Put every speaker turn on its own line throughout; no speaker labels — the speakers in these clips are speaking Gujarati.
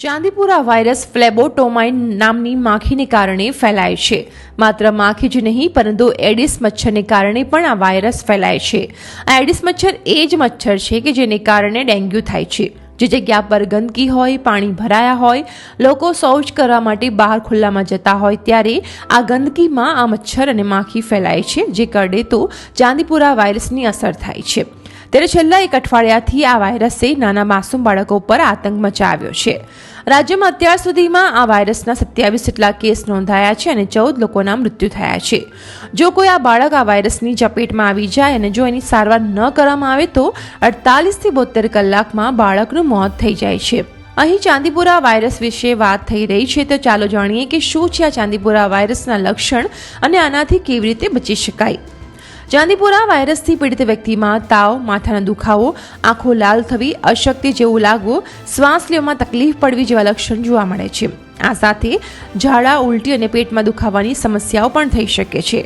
ચાંદીપુરા વાયરસ ફ્લેબોટોમાઇન નામની માખીને કારણે ફેલાય છે. માત્ર માખી જ નહીં, પરંતુ એડિસ મચ્છરને કારણે પણ આ વાયરસ ફેલાય છે. આ એડિસ મચ્છર એ જ મચ્છર છે કે જેને કારણે ડેન્ગ્યુ થાય છે. જે જગ્યા પર ગંદકી હોય, પાણી ભરાયા હોય, લોકો શૌચ કરવા માટે બહાર ખુલ્લામાં જતા હોય ત્યારે આ ગંદકીમાં આ મચ્છર અને માખી ફેલાય છે, જે કરડે તો ચાંદીપુરા વાયરસની અસર થાય છે. ત્યારે છેલ્લા એક અઠવાડિયાથી આ વાયરસે નાના માસૂમ બાળકો પર આતંક મચાવ્યો છે. રાજ્યમાં અત્યાર સુધીમાં આ વાયરસના સત્યાવીસ જેટલા કેસ નોંધાયા છે અને ચૌદ લોકોના મૃત્યુ થયા છે. જો કોઈ આ બાળક આ વાયરસની ચપેટમાં આવી જાય અને જો એની સારવાર ન કરવામાં આવે તો અડતાલીસથી બોતેર કલાકમાં બાળકનું મોત થઈ જાય છે. અહીં ચાંદીપુરા વાયરસ વિશે વાત થઈ રહી છે તો ચાલો જાણીએ કે શું છે આ ચાંદીપુરા વાયરસના લક્ષણ અને આનાથી કેવી રીતે બચી શકાય. ચાંદીપુરા વાયરસથી પીડિત વ્યક્તિમાં તાવ, માથાનો દુખાવો, આંખો લાલ થવી, અશક્તિ જેવું લાગવું, શ્વાસ લેવામાં તકલીફ પડવી જેવા લક્ષણ જોવા મળે છે. આ સાથે ઝાડા, ઉલટી અને પેટમાં દુખાવાની સમસ્યાઓ પણ થઈ શકે છે.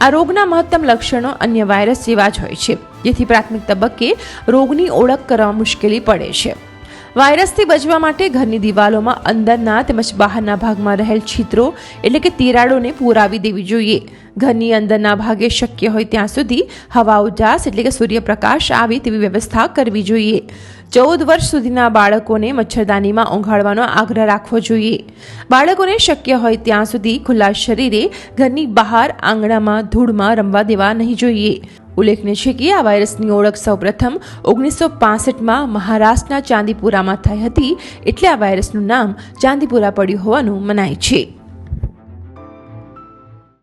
આ રોગના મહત્તમ લક્ષણો અન્ય વાયરસ જેવા જ હોય છે, જેથી પ્રાથમિક તબક્કે રોગની ઓળખ કરવામાં મુશ્કેલી પડે છે. વાયરસથી બચવા માટે ઘરની દિવાલોમાં અંદરના તેમજ બહારના ભાગમાં રહેલ છિદ્રો એટલે કે તિરાડોને પુરાવી દેવી જોઈએ. ઘરની અંદરના ભાગે શક્ય હોય ત્યાં સુધી હવા ઉજાસ એટલે કે સૂર્યપ્રકાશ આવે તેવી વ્યવસ્થા કરવી જોઈએ. ચૌદ વર્ષ સુધીના બાળકોને મચ્છરદાનીમાં ઓંઘાડવાનો આગ્રહ રાખવો જોઈએ. બાળકોને શક્ય હોય ત્યાં સુધી ખુલ્લા શરીરે ઘરની બહાર આંગણામાં ધૂળમાં રમવા દેવા નહીં જોઈએ. ઉલ્લેખનીય છે કે આ વાયરસની ઓળખ સૌપ્રથમ ઓગણીસો પાસઠમાં મહારાષ્ટ્રના ચાંદીપુરામાં થઈ હતી. એટલે આ વાયરસનું નામ ચાંદીપુરા પડ્યું હોવાનું મનાય છે.